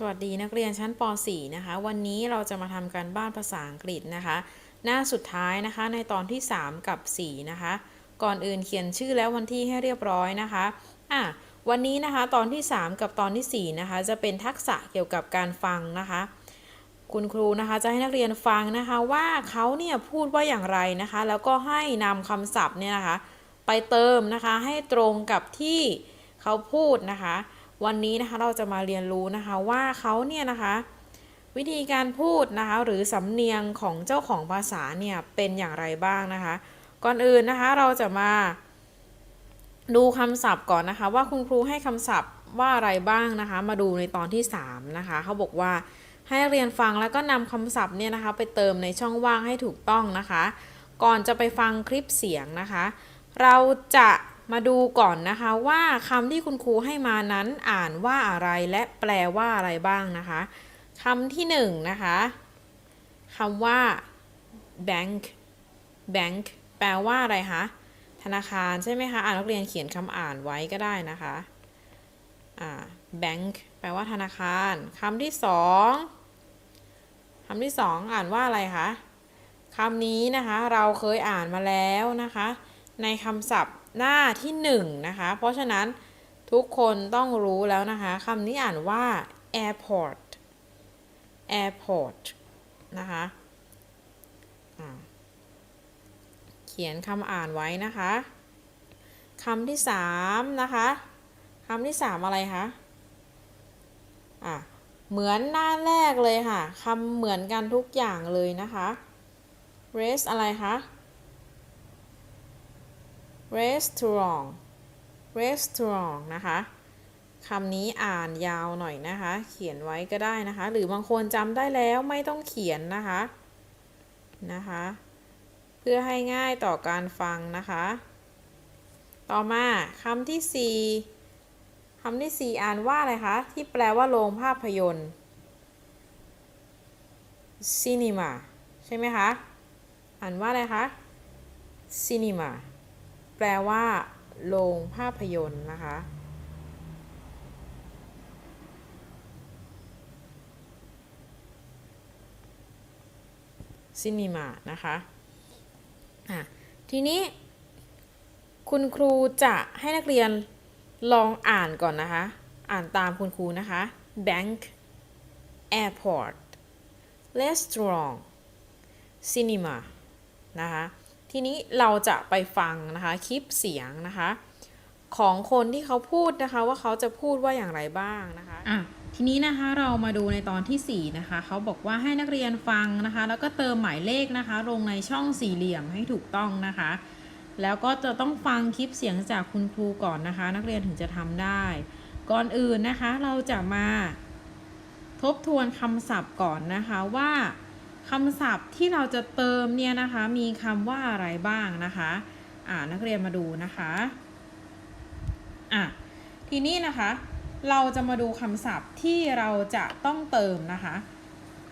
สวัสดีนักเรียนชั้นป .4 นะคะ วันนี้เราจะมาทำการบ้านภาษาอังกฤษนะคะ หน้าสุดท้ายนะคะในตอนที่ 3 กับ 4 นะคะ ก่อนอื่นเขียนชื่อและวันที่ให้เรียบร้อยนะคะอะวันนี้นะคะตอนที่ 3 กับตอนที่ 4 นะคะ จะเป็นทักษะเกี่ยวกับการฟังนะคะ คุณครูนะคะจะให้นักเรียนฟังนะคะว่าเขาเนี่ยพูดว่าอย่างไรนะคะ แล้วก็ให้นำคำศัพท์เนี่ยนะคะ ไปเติมนะคะให้ตรงกับที่เขาพูดนะคะ วันนี้นะคะเราจะมาเรียนรู้นะคะว่าเขาเนี่ยนะคะวิธีการพูดนะคะหรือสำเนียงของเจ้าของภาษาเนี่ยเป็นอย่างไรบ้างนะคะ ก่อนอื่นนะคะเราจะมาดูคำศัพท์ก่อนนะคะ ว่าคุณครูให้คำศัพท์ว่าอะไรบ้างนะคะ มาดูในตอนที่ 3 นะคะ เขาบอกว่าให้เรียนฟังแล้วก็นำคำศัพท์เนี่ยนะคะไปเติมในช่องว่างให้ถูกต้องนะคะ ก่อนจะไปฟังคลิปเสียงนะคะ เราจะ มาดูก่อนนะคะว่าคำที่คุณครูให้มานั้นอ่านว่าอะไรและแปลว่าอะไรบ้างนะคะคำที่หนึ่งนะคะคำว่า bank bank แปลว่าอะไรคะธนาคารใช่ไหมคะอ่านนักเรียนเขียนคำอ่านไว้ก็ได้นะคะอ่า bank แปลว่าธนาคารคำที่สองคำที่สองอ่านว่าอะไรคะคำนี้นะคะเราเคยอ่านมาแล้วนะคะ ในคำศัพท์ หน้าที่หนึ่งนะคะ เพราะฉะนั้นทุกคนต้องรู้แล้วนะคะคำนี้อ่านว่า airport airport นะคะเขียนคำอ่านไว้นะคะคำที่สามนะคะคำที่สามอะไรคะอะเหมือนหน้าแรกเลยค่ะคำเหมือนกันทุกอย่างเลยนะคะ race อะไรคะ restaurant restaurant นะคะคำนี้อ่านยาวหน่อยนะคะ เขียนไว้ก็ได้นะคะ หรือบางคนจำได้แล้วไม่ต้องเขียนนะคะนะคะ เพื่อให้ง่ายต่อการฟังนะคะ ต่อมาคำที่สี่คำที่สี่อ่านว่าอะไรคะ ที่แปลว่าโรงภาพยนตร์ cinema ใช่ไหมคะ อ่านว่าอะไรคะ cinema แปลว่าโรงภาพยนตร์นะคะ ซินิมานะคะอะทีนี้ คุณครูจะให้นักเรียนลองอ่านก่อนนะคะ อ่านตามคุณครูนะคะ bank airport restaurant cinema นะคะ ทีนี้เราจะไปฟังนะคะคลิปเสียงนะคะ ของคนที่เขาพูดนะคะว่าเขาจะพูดว่าอย่างไรบ้างนะคะอะทีนี้นะคะเรามาดูในตอนที่ 4 นะคะ เขาบอกว่าให้นักเรียนฟังนะคะ แล้วก็เติมหมายเลขนะคะ ลงในช่องสี่เหลี่ยมให้ถูกต้องนะคะ แล้วก็จะต้องฟังคลิปเสียงจากคุณครูก่อนนะคะ นักเรียนถึงจะทำได้ ก่อนอื่นนะคะเราจะมาทบทวนคำศัพท์ก่อนนะคะว่า คำศัพท์ที่เราจะเติมเนี่ยนะคะมีคำว่าอะไรบ้างนะคะอ่านักเรียนมาดูนะคะอะทีนี้นะคะเราจะมาดูคำศัพท์ที่เราจะต้องเติมนะคะ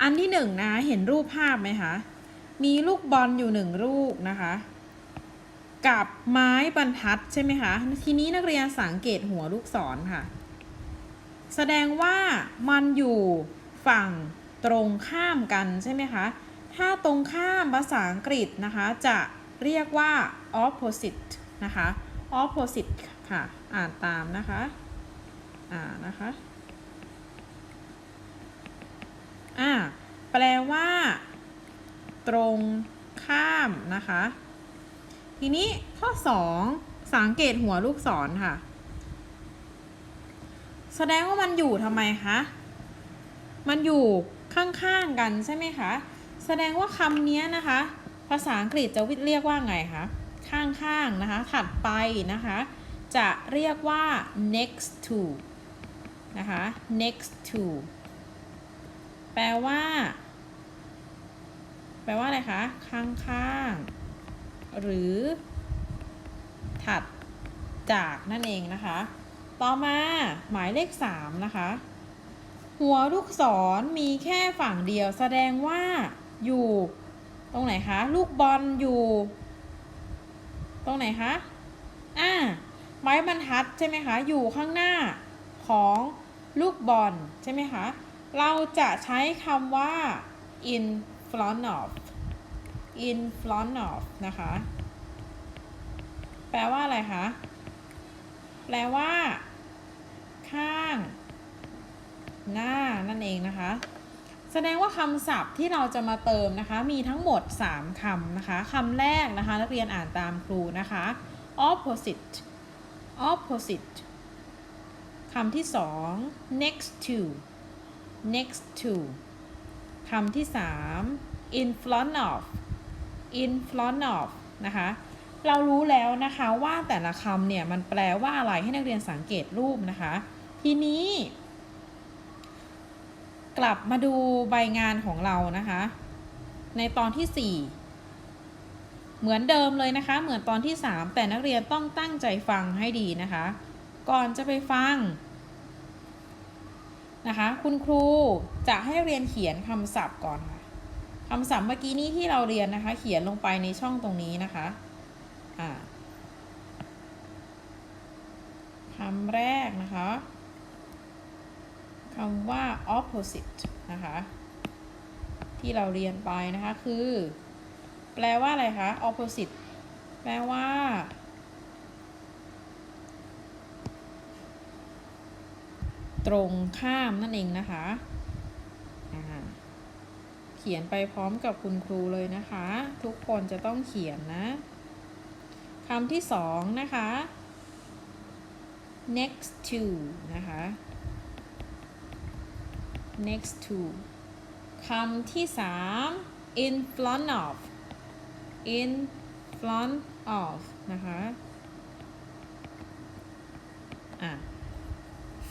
อันที่หนึ่งนะเห็นรูปภาพไหมคะมีลูกบอลอยู่หนึ่งลูกนะคะ กับไม้บรรทัดใช่ไหมคะทีนี้นักเรียนสังเกตหัวลูกศรค่ะ แสดงว่ามันอยู่ฝั่ง ตรงข้ามกันใช่ไหมคะ ถ้าตรงข้ามภาษาอังกฤษนะคะ จะเรียกว่า opposite นะคะ opposite ค่ะ อ่านตามนะคะ อ่านะคะ อ่า แปลว่า ตรงข้ามนะคะ ทีนี้ข้อ 2 สังเกตหัวลูกศรค่ะ แสดงว่ามันอยู่ทำไมคะ มันอยู่ ข้างๆกันใช่ไหมคะ แสดงว่าคำนี้นะคะ ภาษาอังกฤษจะเรียกว่าไงคะ ข้างๆนะคะ ถัดไปนะคะ จะเรียกว่า next to นะคะ next to แปลว่า แปลว่าอะไรคะ ข้างๆ หรือ ถัดจากนั่นเองนะคะ ต่อมาหมายเลข 3 นะคะ หัวลูกศรมีแค่ฝั่งเดียว แสดงว่าอยู่ ตรงไหนคะ ลูกบอลอยู่ ตรงไหนคะอ่าไม้บรรทัดใช่ไหมคะ อยู่ข้างหน้าของลูกบอลใช่ไหมคะ เราจะใช้คำว่า in front of in front of นะคะ แปลว่าอะไรคะ แปลว่า ข้าง หน้านั่นเองนะคะ แสดงว่าคำศัพท์ที่เราจะมาเติมนะคะ มีทั้งหมด 3คำนะคะคำแรกนะคะ นักเรียนอ่านตามครูนะคะ opposite opposite คำที่สอง next to next to คำที่สาม in front of in front of นะคะ เรารู้แล้วนะคะว่าแต่ละคำเนี่ย มันแปลว่าอะไรให้นักเรียนสังเกตรูปนะคะ ทีนี้ กลับมาดูใบงานของเรานะคะ ในตอนที่ 4 เหมือนเดิมเลยนะคะ เหมือนตอนที่ 3 แต่นักเรียนต้องตั้งใจฟังให้ดีนะคะ ก่อนจะไปฟังนะคะ คุณครูจะให้เรียนเขียนคำศัพท์ก่อนค่ะคำศัพท์เมื่อกี้นี้ที่เราเรียนนะคะ เขียนลงไปในช่องตรงนี้นะคะอ่าคำแรกนะคะ คำว่า opposite นะคะ ที่เราเรียนไปนะคะ คือ แปลว่าอะไรคะ opposite แปลว่า ตรงข้ามนั่นเองนะคะอ่าเขียนไปพร้อมกับคุณครูเลยนะคะ ทุกคนจะต้องเขียนนะคำที่สองนะคะ next to นะคะ next to คำที่สาม in front of in front of นะคะอะ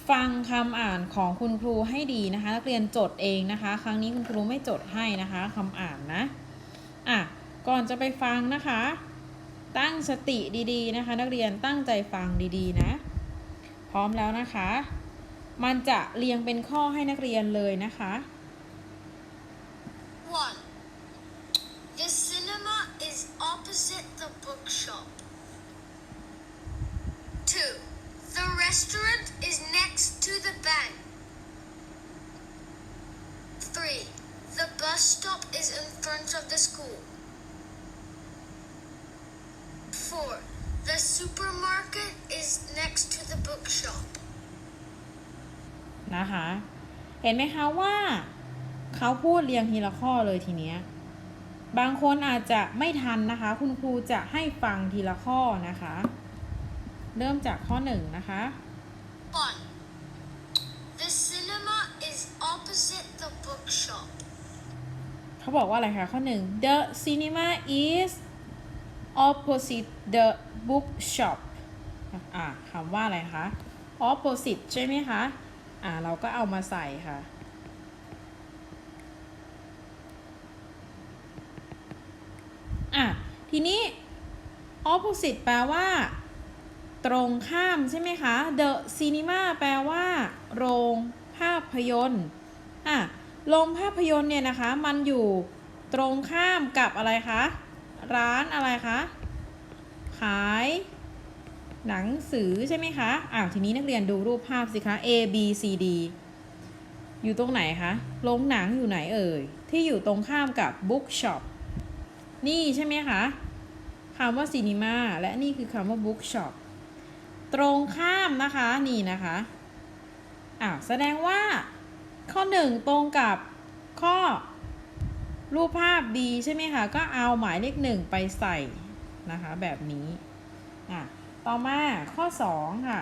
ฟังคำอ่านของคุณครูให้ดีนะคะ นักเรียนจดเองนะคะ ครั้งนี้คุณครูไม่จดให้นะคะคำอ่านนะอะก่อนจะไปฟังนะคะ ตั้งสติดีๆนะคะ นักเรียนตั้งใจฟังดีๆนะ พร้อมแล้วนะคะ มันจะเรียงเป็นข้อให้นักเรียนเลยนะคะ 1. The cinema is opposite the bookshop. 2. The restaurant is next to the bank. 3. The bus stop is in front of the school. 4. The supermarket is next to the bookshop. นะคะ เห็นไหมคะว่าเขาพูดเรียงทีละข้อเลยทีเนี้ย บางคนอาจจะไม่ทันนะคะ คุณครูจะให้ฟังทีละข้อนะคะ เริ่มจากข้อหนึ่งนะคะ 1. The cinema is opposite the bookshop. เขาบอกว่าอะไรคะข้อหนึ่ง the cinema is opposite the bookshop อะคำว่าอะไรคะ opposite ใช่ไหมคะ อ่าเราก็เอามาใส่ค่ะ อะทีนี้ opposite แปลว่า ตรงข้ามใช่ไหมคะ the cinema แปลว่า โรงภาพยนตร์อะโรงภาพยนตร์เนี่ยนะคะ มันอยู่ตรงข้ามกับอะไรคะ ร้านอะไรคะ ขาย หนังสือใช่ไหมคะ อ้าวทีนี้นักเรียนดูรูปภาพสิคะ A B C D อยู่ตรงไหนคะ โรงหนังอยู่ไหนเอ่ย ที่อยู่ตรงข้ามกับ bookshop นี่ใช่ไหมคะคำว่า cinema และนี่คือคำว่า bookshop ตรงข้ามนะคะนี่นะคะอ้าวแสดงว่าข้อ 1 ตรงกับข้อรูปภาพ B ใช่ไหมคะ ก็เอาหมายเลขหนึ่งไปใส่นะคะแบบนี้อะ ต่อมาข้อ 2 ค่ะ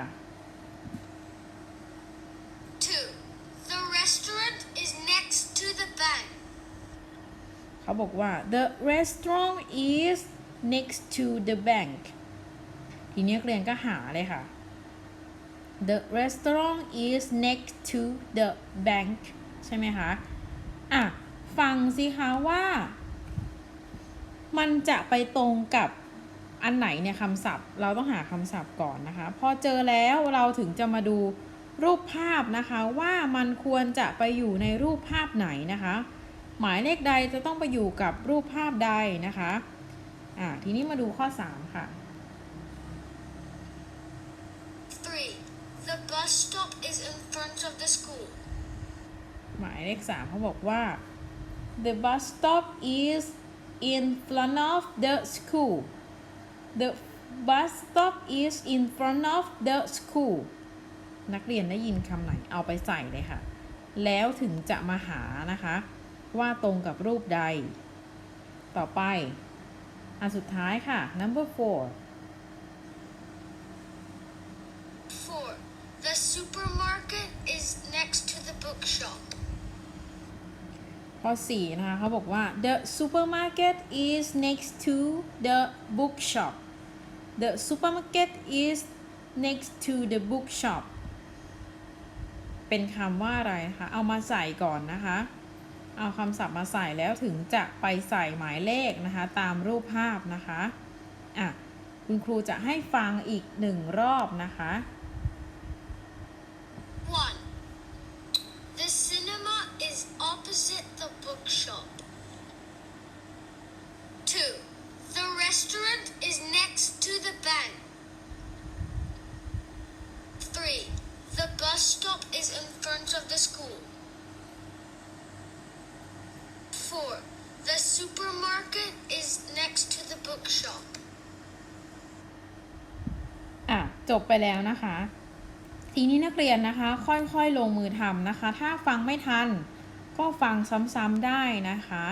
2. The restaurant is next to the bank. เขาบอกว่า the restaurant is next to the bank ทีนี้นักเรียนก็หาเลยค่ะ the restaurant is next to the bank ใช่ไหมคะ อะ ฟังสิคะว่า มันจะไปตรงกับ อันไหนเนี่ยคำศัพท์ เราต้องหาคำศัพท์ก่อนนะคะ พอเจอแล้วเราถึงจะมาดูรูปภาพนะคะ ว่ามันควรจะไปอยู่ในรูปภาพไหนนะคะ หมายเลขใดจะต้องไปอยู่กับรูปภาพใดนะคะอ่าทีนี้มาดูข้อ 3 ค่ะ 3. The bus stop is in front of the school. หมายเลขสามเขาบอกว่า the bus stop is in front of the school the bus stop is in front of the school นักเรียนได้ยินคำไหนเอาไปใส่เลยค่ะ แล้วถึงจะมาหานะคะ ว่าตรงกับรูปใด ต่อไป อันสุดท้ายค่ะ number four Four. The supermarket is next to the bookshop. ข้อ4นะคะเขาบอกว่า the supermarket is next to the bookshop the supermarket is next to the bookshop เป็นคำว่าอะไรนะคะ เอามาใส่ก่อนนะคะ เอาคำศัพท์มาใส่แล้วถึงจะไปใส่หมายเลขนะคะ ตามรูปภาพนะคะ อะ คุณครูจะให้ฟังอีกหนึ่งรอบนะคะ One. The cinema is opposite the bookshop. Two. The restaurant is next to the bank. Three. The bus stop is in front of the school. Four. The supermarket is next workshop อะจบไปแล้วนะคะ ทีนี้นักเรียนนะคะ ค่อยๆลงมือทำนะคะ ถ้าฟังไม่ทัน ก็ฟังซ้ำๆได้นะคะ